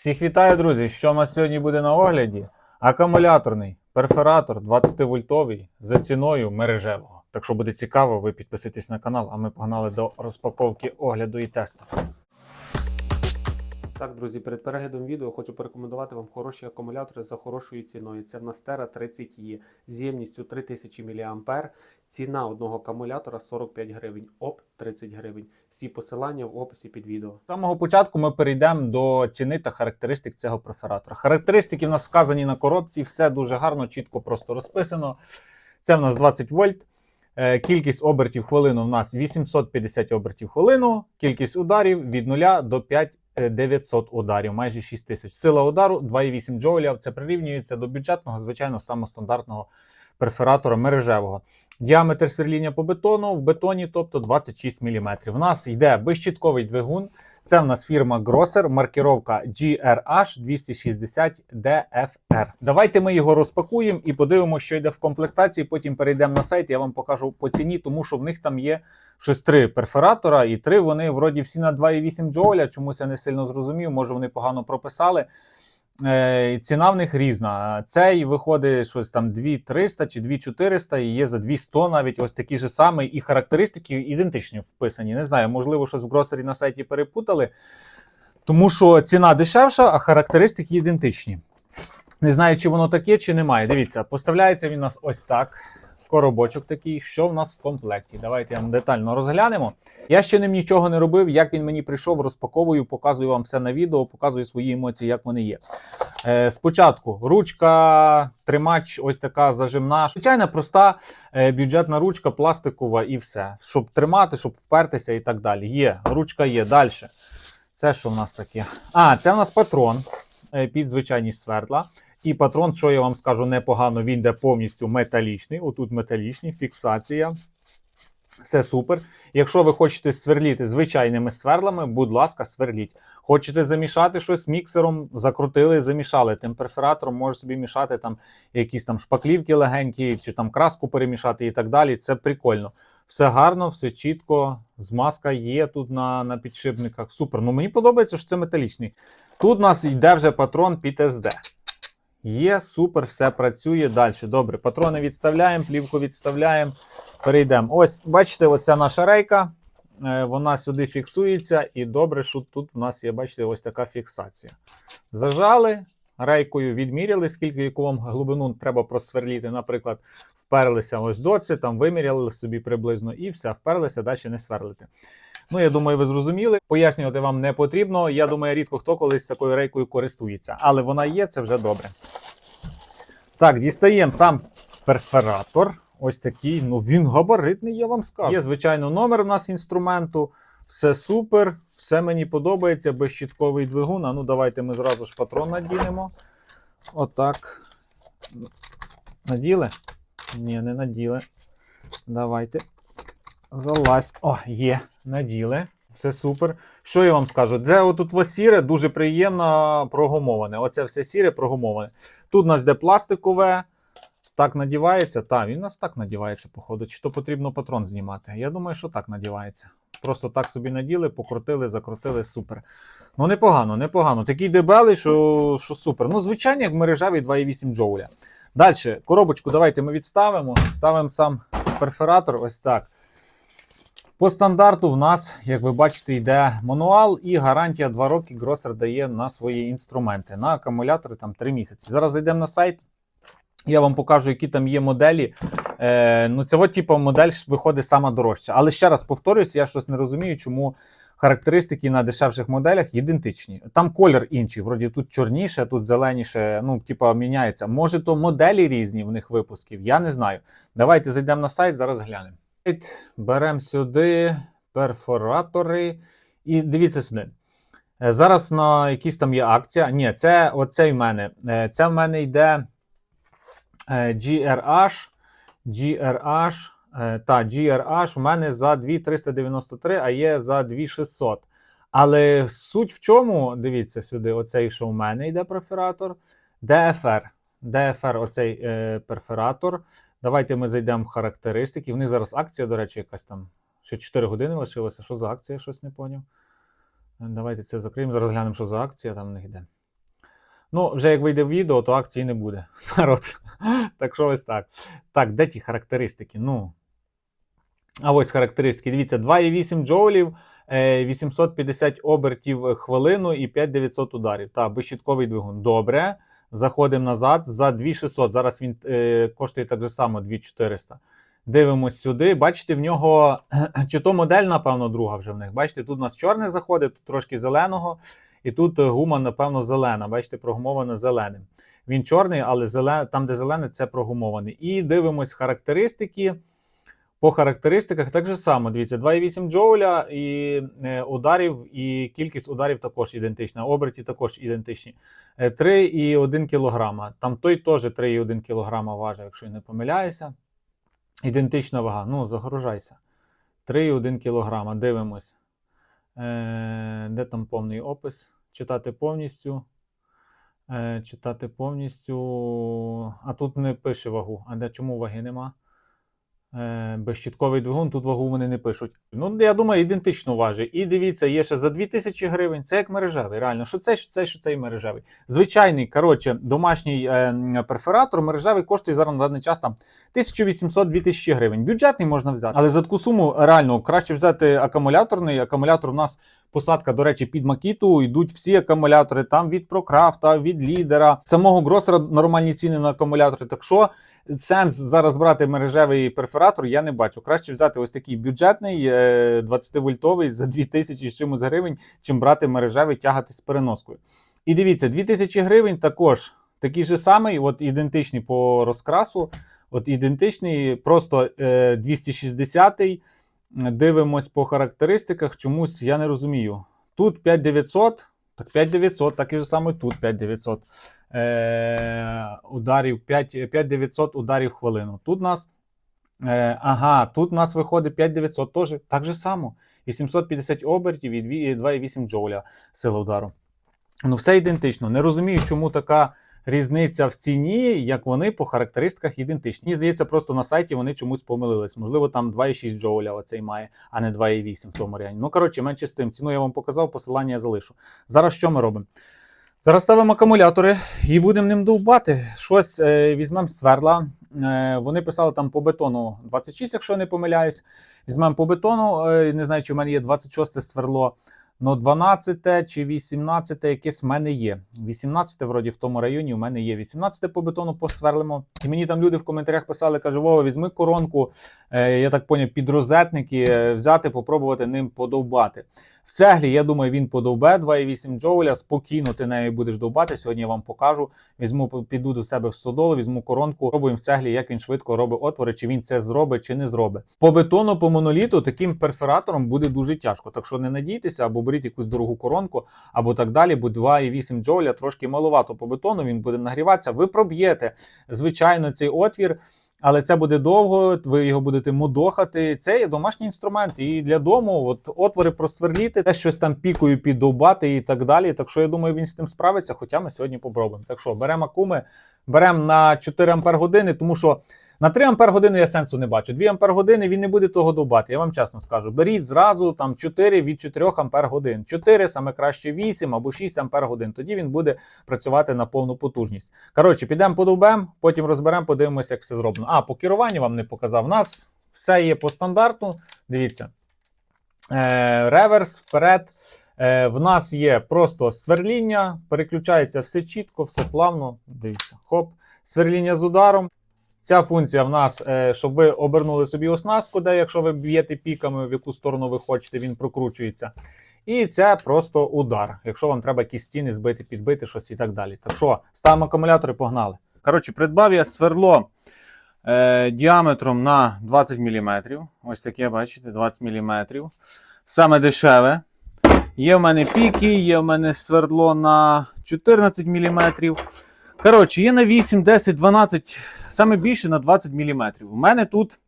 Всіх вітаю, друзі! Що у нас сьогодні буде на огляді? Акумуляторний перфоратор 20 вольтовий за ціною мережевого. Так що буде цікаво, ви підписуйтесь на канал, а ми погнали до розпаковки огляду і тесту. Так, друзі, перед переглядом відео хочу порекомендувати вам хороші акумулятори за хорошою ціною. Це в нас Tera 30 e з ємністю 3000 мА. Ціна одного акумулятора 45 гривень, ОП 30 гривень. Всі посилання в описі під відео. З самого початку ми перейдемо до ціни та характеристик цього перфоратора. Характеристики в нас вказані на коробці, все дуже гарно, чітко, просто розписано. Це в нас 20 вольт. Е, Кількість обертів хвилину в нас 850 обертів хвилину, кількість ударів від 0 до 5900 ударів, майже 6 тисяч. Сила удару 2,8 джоуля. Це прирівнюється до бюджетного, звичайно, самостандартного перфоратора мережевого. Діаметр сверління по бетону в бетоні, тобто 26 мм. В нас йде безщітковий двигун. Це в нас фірма Grosser, маркіровка GRH 260 DFR. Давайте ми його розпакуємо і подивимося, що йде в комплектації. Потім перейдемо на сайт. Я вам покажу по ціні, тому що в них там є щось три перфоратора, і три вони вроді всі на 2,8 джоуля. Чомусь я не сильно зрозумів. Може вони погано прописали. Е, ціна в них різна. Цей виходить щось там 2300 чи 2400, і є за 200 навіть ось такі ж самі, і характеристики ідентичні вписані. Не знаю, можливо, щось в гросері на сайті перепутали, тому що ціна дешевша, а характеристики ідентичні. Не знаю, чи воно таке, чи немає. Дивіться, поставляється він у нас ось так. Коробочок такий, що в нас в комплекті. Давайте вам детально розглянемо. Я ще ним нічого не робив. Як він мені прийшов, розпаковую, показую вам все на відео, показую свої емоції, як вони є. Е, спочатку ручка, тримач, ось така зажимна. Звичайна проста е, бюджетна ручка, пластикова і все. Щоб тримати, щоб впертися і так далі. Є, ручка є. Далі. Це що в нас таке? А, це в нас патрон е, під звичайні свердла. І патрон, що я вам скажу, непогано, він йде повністю металічний. Отут металічний, фіксація. Все супер. Якщо ви хочете сверліти звичайними сверлами, будь ласка, сверліть. Хочете замішати щось міксером, закрутили, замішали. Тим перфоратором може собі мішати там якісь там шпаклівки легенькі, чи там краску перемішати і так далі. Це прикольно. Все гарно, все чітко. Змазка є тут на, на підшипниках. Супер. Ну мені подобається, що це металічний. Тут у нас йде вже патрон під SD. Є, супер, все працює далі. Добре, патрони відставляємо, плівку відставляємо. Перейдемо. Ось, бачите, оця наша рейка. Е, Вона сюди фіксується, і добре, що тут у нас є, бачите, ось така фіксація. Зажали рейкою, відміряли, скільки яку вам глибину треба просверліти. Наприклад, вперлися ось доці, там виміряли собі приблизно і все, вперлися, далі не сверлити. Ну, я думаю, ви зрозуміли. Пояснювати вам не потрібно. Я думаю, рідко хто колись такою рейкою користується, але вона є, це вже добре. Так, дістаємо сам перфоратор. Ось такий. Ну він габаритний, я вам скажу. Є, звичайно, номер у нас інструменту. Все супер, все мені подобається. Безщітковий двигун. А ну давайте ми зразу ж патрон надінемо. Отак. Наділи? Ні, не наділи. Давайте. Залазь. О, є, наділи. Все супер. Що я вам скажу? Це отут сіре дуже приємно прогумоване. Оце все сіре прогумоване. Тут у нас де пластикове. Так надівається. Так, він у нас так надівається, походу. Чи то потрібно патрон знімати? Я думаю, що так надівається. Просто так собі наділи, покрутили, закрутили, супер. Ну, непогано, непогано. Такий дебелий, що, що супер. Ну, звичайно, як мережевий 2,8 джоуля. Далі, коробочку давайте ми відставимо. Ставимо сам перфоратор. Ось так. По стандарту в нас, як ви бачите, йде мануал і гарантія 2 роки Гросер дає на свої інструменти. На акумулятори там 3 місяці. Зараз зайдемо на сайт. Я вам покажу, які там є моделі. Е, ну, цього типу модель виходить сама дорожча. Але ще раз повторюсь, я щось не розумію, чому характеристики на дешевших моделях ідентичні. Там колір інший, вроді тут чорніше, тут зеленіше, ну, типу, міняється. Може, то моделі різні в них випусків, я не знаю. Давайте зайдемо на сайт, зараз глянемо. Беремо сюди перфоратори. І дивіться сюди. Е, Зараз на якісь там є акція. Ні, це оцей в мене. Е, Це в мене йде е, GRH. GRH. Та, GRH в мене за 2393, а є за 2600. Але суть в чому, дивіться сюди, оцей, що в мене йде перфоратор. DFR. DFR, оцей е, перфоратор. Давайте ми зайдемо в характеристики. В них зараз акція, до речі, якась там. Ще 4 години лишилося. Що за акція? Щось не поняв. Давайте це закриємо. Зараз глянемо, що за акція там в них йде. Ну, вже як вийде відео, то акції не буде. Народ. Так що ось так. Так, де ті характеристики? Ну. А ось характеристики. Дивіться, 2,8 джоулів, е, 850 обертів хвилину і 5900 ударів. Так, безщітковий двигун. Добре. Заходимо назад за 2600. Зараз він е, коштує так же само 2400. Дивимось сюди. Бачите, в нього чи то модель, напевно, друга вже в них. Бачите, тут у нас чорне заходить, тут трошки зеленого, і тут е, гума, напевно, зелена. Бачите, прогумована зеленим. Він чорний, але зелен... там, де зелене, це прогумований. І дивимось характеристики. По характеристиках так же само. Дивіться, 2,8 джоуля і е, ударів, і кількість ударів також ідентична. Оберті також ідентичні. Е, 3,1 кг. Там той теж 3,1 кг важив, якщо я не помиляюся. Ідентична вага. Ну, загружайся. 3,1 кг. Дивимось. Е, де там повний опис? Читати повністю. Е, читати повністю. А тут не пише вагу. А де чому ваги нема? Е, безщітковий двигун, тут вагу вони не пишуть. Ну, я думаю, ідентично важить. І дивіться, є ще за 2000 гривень. Це як мережевий. Реально, що це, що це, що це мережевий. Звичайний, коротше, домашній е, перфоратор мережевий коштує зараз на даний час там 1800-2000 гривень. Бюджетний можна взяти. Але за таку суму реально краще взяти акумуляторний. Акумулятор у нас посадка, до речі, під макіту. Йдуть всі акумулятори там від Прокрафта, від лідера. Самого Гросера нормальні ціни на акумулятори. Так що сенс зараз брати мережевий перфоратор я не бачу. Краще взяти ось такий бюджетний е, 20-вольтовий за 2000 з чимось гривень, чим брати мережевий тягати з переноскою. І дивіться, 2000 гривень також такий же самий, от ідентичний по розкрасу. От ідентичний, просто е, 260-й. Дивимось по характеристиках. Чомусь я не розумію. Тут 5900, так 5900, так і же саме тут 5900 е, ударів, 5, 5900 ударів в хвилину. Тут нас, е, ага, тут у нас виходить 5900 теж так же само. 850 обертів і 2 і 2,8 джоуля сила удару. Ну, все ідентично. Не розумію, чому така різниця в ціні, як вони по характеристиках ідентичні. Мені здається, просто на сайті вони чомусь помилились. Можливо, там 2,6 джоуля оцей має, а не 2,8 в тому районі. Ну, коротше, менше з тим. Ціну я вам показав, посилання я залишу. Зараз що ми робимо? Зараз ставимо акумулятори і будемо ним довбати. Щось е, візьмемо сверла. Е, вони писали там по бетону 26, якщо не помиляюсь. Візьмемо по бетону. Е, не знаю, чи в мене є 26 сверло. Ну, 12 чи 18 якесь в мене є. 18 вроді в тому районі у мене є. 18 по бетону посверлимо. І мені там люди в коментарях писали, каже, Вова, візьми коронку, я так поняв, під розетники, е, взяти, попробувати ним подовбати. В цеглі, я думаю, він подовбе 2,8 джоуля. Спокійно ти нею будеш довбати. Сьогодні я вам покажу. Візьму, піду до себе в стодолу, візьму коронку, пробуємо в цеглі, як він швидко робить отвори, чи він це зробить, чи не зробить. По бетону, по моноліту таким перфоратором буде дуже тяжко. Так що не надійтеся, або беріть якусь дорогу коронку, або так далі, бо 2,8 джоуля трошки маловато по бетону. Він буде нагріватися. Ви проб'єте звичайно цей отвір. Але це буде довго, ви його будете мудохати. Це є домашній інструмент. І для дому от отвори просверліти, те щось там пікою піддовбати і так далі. Так що я думаю, він з тим справиться. Хоча ми сьогодні попробуємо. Так що беремо акуми, беремо на 4 ампер години, тому що на 3 ампер години я сенсу не бачу. 2 ампер години він не буде того довбати. Я вам чесно скажу. Беріть зразу там 4 від 4 ампер годин. 4, саме краще 8 або 6 ампер годин. Тоді він буде працювати на повну потужність. Коротше, підемо подовбемо, потім розберемо, подивимося, як все зроблено. А, по керуванню вам не показав. У нас все є по стандарту. Дивіться. Е, реверс вперед. Е, в нас є просто сверління, переключається все чітко, все плавно. Дивіться, хоп, сверління з ударом. Ця функція в нас, е, щоб ви обернули собі оснастку, де якщо ви б'єте піками, в яку сторону ви хочете, він прокручується. І це просто удар, якщо вам треба якісь стіни збити, підбити щось і так далі. Так що, ставимо акумулятори, погнали. Коротше, придбав я сверло е, діаметром на 20 мм. Ось таке, бачите, 20 мм. Саме дешеве. Є в мене піки, є в мене свердло на 14 мм. Коротше, є на 8, 10, 12, саме більше на 20 мм. У мене тут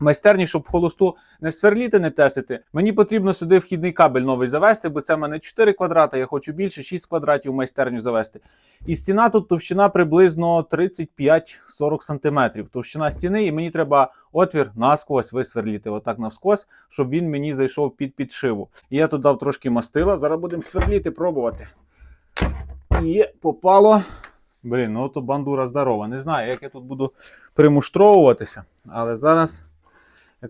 майстерні, щоб холосту не сверліти, не тесити. Мені потрібно сюди вхідний кабель новий завести, бо це в мене 4 квадрати, я хочу більше, 6 квадратів майстерню завести. І стіна тут товщина приблизно 35-40 см. Товщина стіни, і мені треба отвір насквозь висверліти, отак навскось, щоб він мені зайшов під підшиву. І я тут дав трошки мастила. Зараз будемо сверліти, пробувати. Є, попало. Блін, ну то бандура здорова. Не знаю, як я тут буду примуштровуватися, але зараз.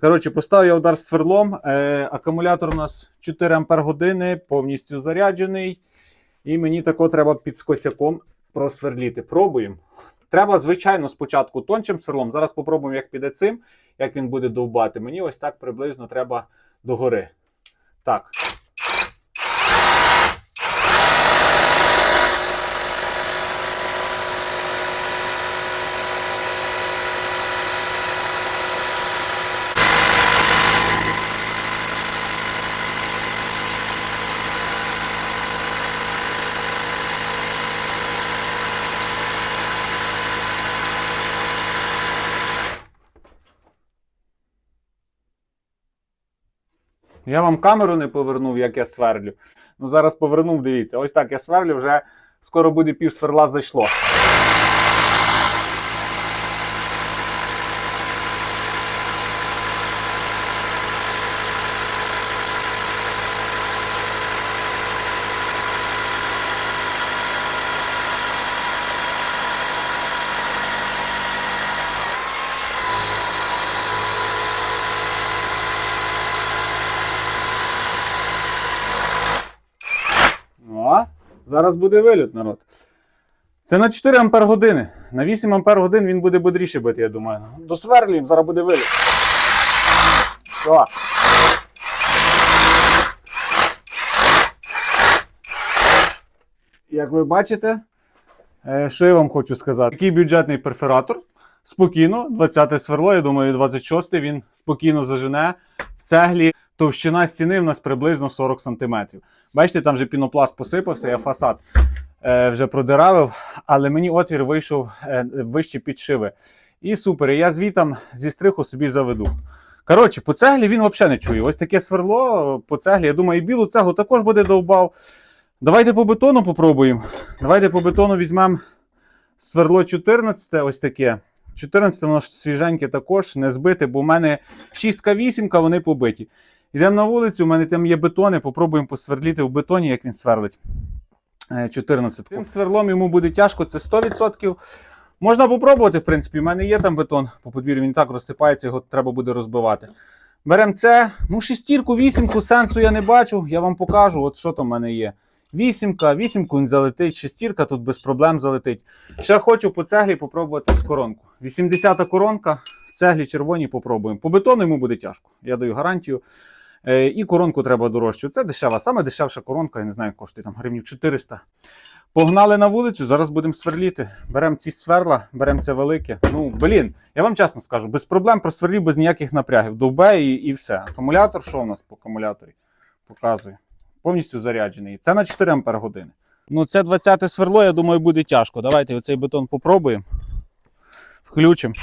Коротше, поставив я удар сверлом. Е, акумулятор у нас 4 Ампер години, повністю заряджений. І мені тако треба під скосяком просверліти. Пробуємо. Треба, звичайно, спочатку тончим сверлом. Зараз попробуємо, як піде цим, як він буде довбати. Мені ось так приблизно треба догори. Так. Я вам камеру не повернув, як я сверлю. Ну зараз повернув, дивіться. Ось так я сверлю, вже скоро буде пів сверла зайшло. О, зараз буде виліт, народ. Це на 4 ампер години. На 8 ампер годин він буде бодріше бити, я думаю. Досверлюємо, зараз буде виліт. Все. Як ви бачите, е, що я вам хочу сказати? Такий бюджетний перфоратор. Спокійно, 20 сверло, я думаю, 26 він спокійно зажене в цеглі. Товщина стіни в нас приблизно 40 см. Бачите, там вже пінопласт посипався, я фасад е, вже продиравив, але мені отвір вийшов е, вище під шиви. І супер, я звітом зі стриху собі заведу. Коротше, по цеглі він взагалі не чує. Ось таке сверло по цеглі. Я думаю, і білу цеглу також буде довбав. Давайте по бетону попробуємо. Давайте по бетону візьмемо сверло 14, ось таке. 14 воно свіженьке також, не збите, бо в мене 6-8, вони побиті. Йдемо на вулицю, у мене там є бетони, попробуємо посверліти в бетоні, як він сверлить. Е, 14. Цим сверлом йому буде тяжко, це 100%. Можна попробувати, в принципі. У мене є там бетон по подвір'ю, він і так розсипається, його треба буде розбивати. Беремо це. Ну, шестірку, вісімку, сенсу я не бачу. Я вам покажу, от що там в мене є. Вісімка, вісімку він залетить, шестірка тут без проблем залетить. Ще хочу по цеглі попробувати з коронку. 80-та коронка, в цеглі червоні попробуємо. По бетону йому буде тяжко. Я даю гарантію. Е, і коронку треба дорожчу. Це дешева, саме дешевша коронка, я не знаю, коштує там гривнів 400. Погнали на вулицю, зараз будемо сверліти. Беремо ці сверла, беремо це велике. Ну, блін, я вам чесно скажу, без проблем просверлів, без ніяких напрягів. Довбе і, і все. Акумулятор, що у нас по акумуляторі? Показую. Повністю заряджений. Це на 4 ампер години. Ну, це 20 сверло, я думаю, буде тяжко. Давайте оцей бетон попробуємо. Включимо.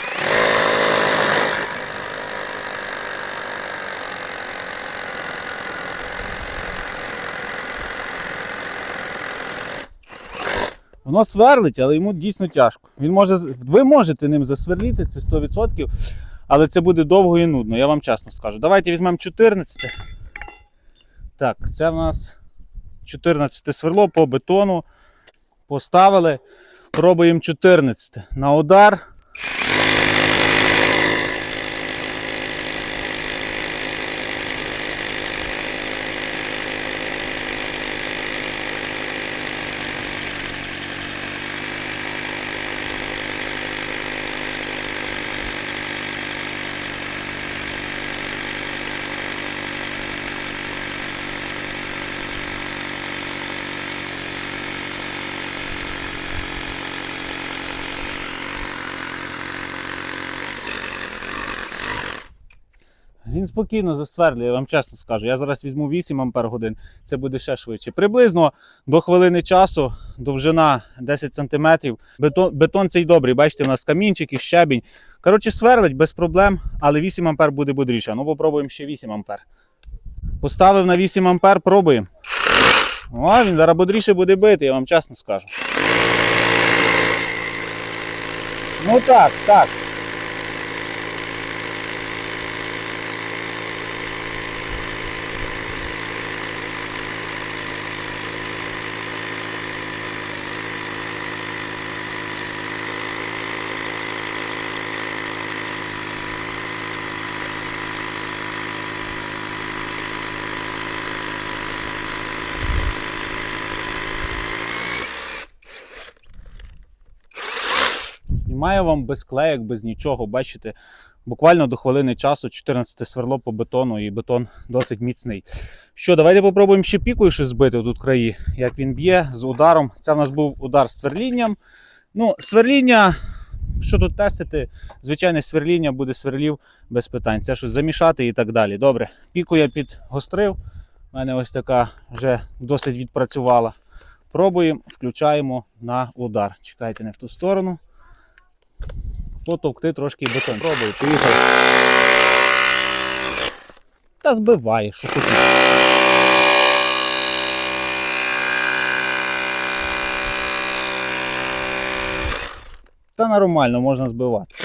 Воно сверлить, але йому дійсно тяжко. Він може, ви можете ним засверліти, це 100%, але це буде довго і нудно, я вам чесно скажу. Давайте візьмемо 14. Так, це в нас 14 сверло по бетону. Поставили. Пробуємо 14 на удар. Він спокійно засверлює, я вам чесно скажу. Я зараз візьму 8 ампер годин, це буде ще швидше. Приблизно до хвилини часу, довжина 10 см. Бетон, бетон цей добрий, бачите, у нас камінчик і щебінь. Коротше, сверлить без проблем, але 8 ампер буде бодріше. Ну, попробуємо ще 8 ампер. Поставив на 8 ампер, пробуємо. О, він зараз бодріше буде бити, я вам чесно скажу. Ну так, так. Знімаю вам без клеєк, без нічого. Бачите, буквально до хвилини часу 14 сверло по бетону, і бетон досить міцний. Що, давайте попробуємо ще пікою щось збити тут краї, як він б'є з ударом. Це в нас був удар сверлінням. Ну, сверління, що тут тестити? Звичайне сверління буде сверлів без питань. Це щось замішати і так далі. Добре, піку я підгострив. У мене ось така вже досить відпрацювала. Пробуємо, включаємо на удар. Чекайте не в ту сторону. Потовкти трошки бетон. Пробую, поїхали. Та збиває, що хотів. Та нормально можна збивати.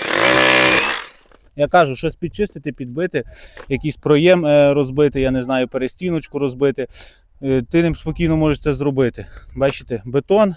Я кажу, щось підчистити, підбити, якийсь проєм е, розбити, я не знаю, перестіночку розбити. Е, Ти ним спокійно можеш це зробити. Бачите, бетон.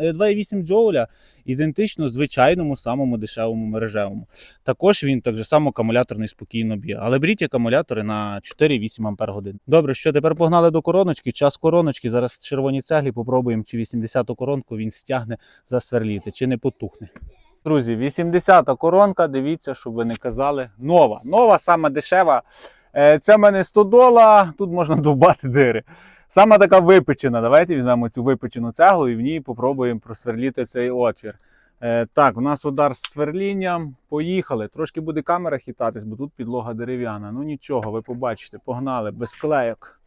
2,8 джоуля ідентично звичайному самому дешевому мережевому. Також він так же само акумуляторний спокійно б'є. Але беріть акумулятори на 4-8 Ампер годин. Добре, що тепер погнали до короночки. Час короночки. Зараз в червоній цеглі попробуємо, чи 80-ту коронку він стягне засверліти, чи не потухне. Друзі, 80-та коронка. Дивіться, щоб ви не казали. Нова. Нова, саме дешева. Е, Це в мене 100 дола. Тут можна довбати дири. Саме така випечена. Давайте візьмемо цю випечену цеглу і в ній попробуємо просверліти цей отвір. Е, так, у нас удар з сверлінням. Поїхали. Трошки буде камера хитатись, бо тут підлога дерев'яна. Ну нічого, ви побачите, погнали, без клейок.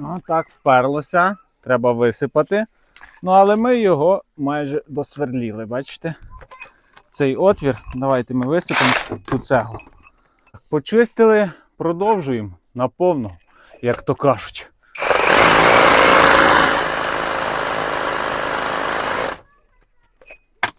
Ну, так, вперлося. Треба висипати. Ну, але ми його майже досверліли, бачите? Цей отвір. Давайте ми висипемо ту цеглу. Почистили, продовжуємо наповну, як то кажуть.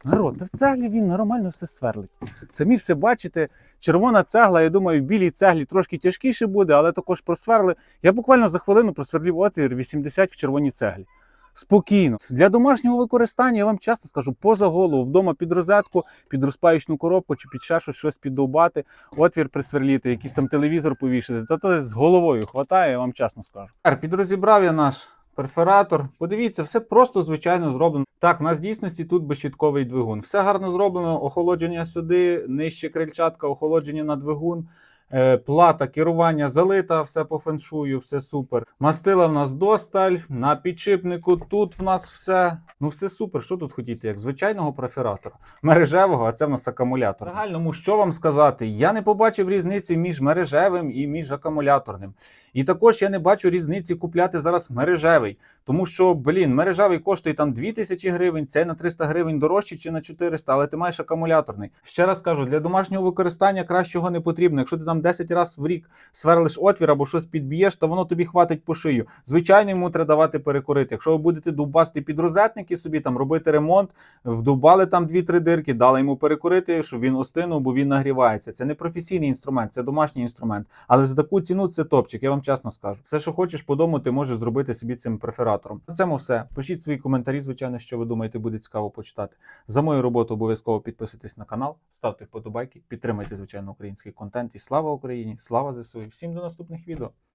Народ, та в цеглі він нормально все сверлить. Самі все бачите. Червона цегла, я думаю, в білій цеглі трошки тяжкіше буде, але також просверли. Я буквально за хвилину просверлів отвір 80 в червоній цеглі. Спокійно. Для домашнього використання я вам часто скажу поза голову, вдома під розетку, під розпаючну коробку чи під ще щось, щось піддовбати, отвір присверліти, якийсь там телевізор повішати. Та то з головою хватає, я вам чесно скажу. Підрозібрав я наш перфоратор. Подивіться, все просто звичайно зроблено. Так, в нас в дійсності тут безщітковий двигун. Все гарно зроблено. Охолодження сюди, нижче крильчатка, охолодження на двигун. Е, Плата керування залита, все по феншую, все супер. Мастила в нас досталь, на підшипнику тут в нас все. Ну все супер. Що тут хотіти? Як звичайного префератора, мережевого, а це в нас акумулятор. Загальному, що вам сказати? Я не побачив різниці між мережевим і між акумуляторним. І також я не бачу різниці купляти зараз мережевий, тому що, блін, мережевий коштує там 2000 гривень, цей на 300 гривень дорожче чи на 400, але ти маєш акумуляторний. Ще раз кажу, для домашнього використання кращого не потрібно. Якщо ти там 10 разів в рік сверлиш отвір або щось підб'єш, то воно тобі хватить по шию. Звичайно, йому треба давати перекорити. Якщо ви будете дубасти під розетники собі, там робити ремонт, вдубали там 2-3 дирки, дали йому перекурити, щоб він остинув, бо він нагрівається. Це не професійний інструмент, це домашній інструмент. Але за таку ціну це топчик, я вам чесно скажу. Все, що хочеш по дому, ти можеш зробити собі цим префератором. На цьому все. Пишіть свої коментарі, звичайно, що ви думаєте, буде цікаво почитати. За мою роботу обов'язково підписуйтесь на канал, ставте вподобайки, підтримайте, звичайно, український контент. І слава Україні! Слава ЗСУ! Всім до наступних відео!